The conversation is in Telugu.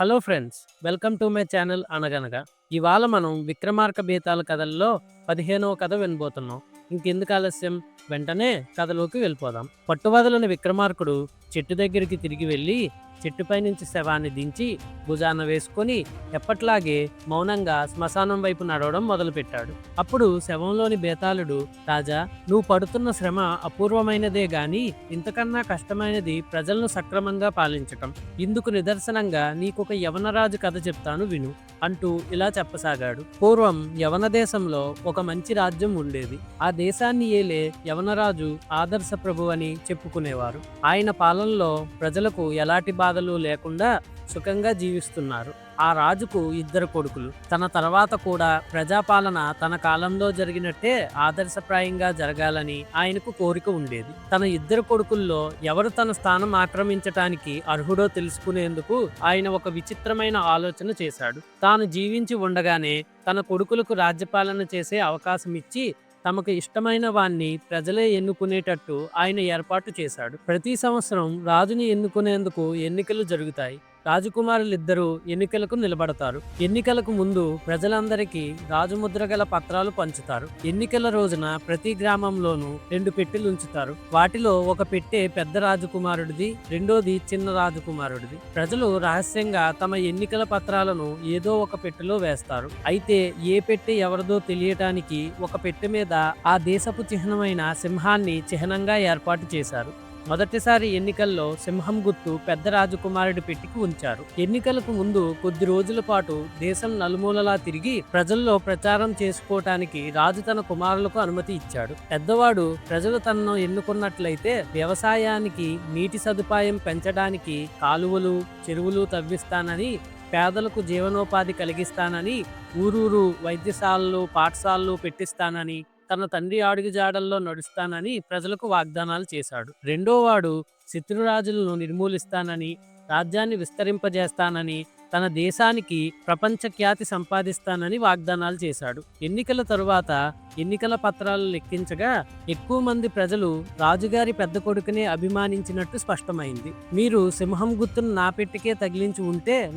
Hello friends welcome to my channel అనగనగా. ఇవాళ మనం విక్రమార్క బీతాల కథల్లో పదిహేనవ కథ వినబోతున్నాం. ఇంకెందుకు ఆలస్యం? వెంటనే కథలోకి వెళ్ళిపోదాం. పట్టువదలని విక్రమార్కుడు చెట్టు దగ్గరికి తిరిగి వెళ్ళి చెట్టుపై నుంచి శవాన్ని దించి భుజాన వేసుకొని ఎప్పట్లాగే మౌనంగా శ్మశానం వైపు నడవడం మొదలుపెట్టాడు. అప్పుడు శవంలోని బేతాళుడు రాజా నువ్వు పడుతున్న శ్రమ అపూర్వమైనదే గాని ఇంతకన్నా కష్టమైనది ప్రజలను సక్రమంగా పాలించటం. ఇందుకు నిదర్శనంగా నీకొక యవనరాజు కథ చెప్తాను విను అంటూ ఇలా చెప్పసాగాడు. పూర్వం యవన దేశంలో ఒక మంచి రాజ్యం ఉండేది. ఆ దేశాన్ని ఏలే యవనరాజు ఆదర్శ ప్రభు అని చెప్పుకునేవారు. ఆయన పాలనలో ప్రజలకు ఎలాంటి బాధలు లేకుండా సుఖంగా జీవిస్తున్నారు. ఆ రాజుకు ఇద్దరు కొడుకులు. తన తర్వాత కూడా ప్రజాపాలన తన కాలంలో జరిగినట్టే ఆదర్శప్రాయంగా జరగాలని ఆయనకు కోరిక ఉండేది. తన ఇద్దరు కొడుకుల్లో ఎవరు తన స్థానం ఆక్రమించటానికి అర్హుడో తెలుసుకునేందుకు ఆయన ఒక విచిత్రమైన ఆలోచన చేశాడు. తాను జీవించి ఉండగానే తన కొడుకులకు రాజ్యపాలన చేసే అవకాశం ఇచ్చి తమకు ఇష్టమైన వాణ్ణి ప్రజలే ఎన్నుకునేటట్టు ఆయన ఏర్పాటు చేశాడు. ప్రతి సంవత్సరం రాజుని ఎన్నుకునేందుకు ఎన్నికలు జరుగుతాయి. రాజకుమారులిద్దరూ ఎన్నికలకు నిలబడతారు. ఎన్నికలకు ముందు ప్రజలందరికీ రాజముద్ర గల పత్రాలు పంచుతారు. ఎన్నికల రోజున ప్రతి గ్రామంలోనూ రెండు పెట్టెలు ఉంచుతారు వాటిలో ఒక పెట్టె పెద్ద రాజకుమారుడిది రెండోది చిన్న రాజకుమారుడిది. ప్రజలు రహస్యంగా తమ ఎన్నికల పత్రాలను ఏదో ఒక పెట్టెలో వేస్తారు. అయితే ఏ పెట్టె ఎవరిదో తెలియటానికి ఒక పెట్టె మీద ఆ దేశపు చిహ్నమైన సింహాన్ని చిహ్నంగా ఏర్పాటు చేశారు. మొదటిసారి ఎన్నికల్లో సింహం గుర్తు పెద్ద రాజకుమారుడి పెట్టికి ఉంచారు. ఎన్నికలకు ముందు కొద్ది రోజుల పాటు దేశం నలుమూలలా తిరిగి ప్రజల్లో ప్రచారం చేసుకోవటానికి రాజు తన కుమారులకు అనుమతి ఇచ్చాడు. పెద్దవాడు ప్రజలు తనను ఎన్నుకున్నట్లయితే వ్యవసాయానికి నీటి సదుపాయం పెంచడానికి కాలువలు చెరువులు తవ్విస్తానని పేదలకు జీవనోపాధి కలిగిస్తానని ఊరూరు వైద్యశాలలు పాఠశాలలు పెట్టిస్తానని తన తండ్రి అడుగుజాడల్లో నడుస్తానని ప్రజలకు వాగ్దానాలు చేశాడు. రెండోవాడు శత్రురాజులను నిర్మూలిస్తానని రాజ్యాన్ని విస్తరింపజేస్తానని తన దేశానికి ప్రపంచ ఖ్యాతి సంపాదిస్తానని వాగ్దానాలు చేశాడు. ఎన్నికల తరువాత ఎన్నికల పత్రాలు లెక్కించగా ఎక్కువ మంది ప్రజలు రాజుగారి పెద్ద కొడుకునే అభిమానించినట్టు స్పష్టమైంది. మీరు సింహం గుర్తును నా పెట్టికే తగిలించి ఉంటే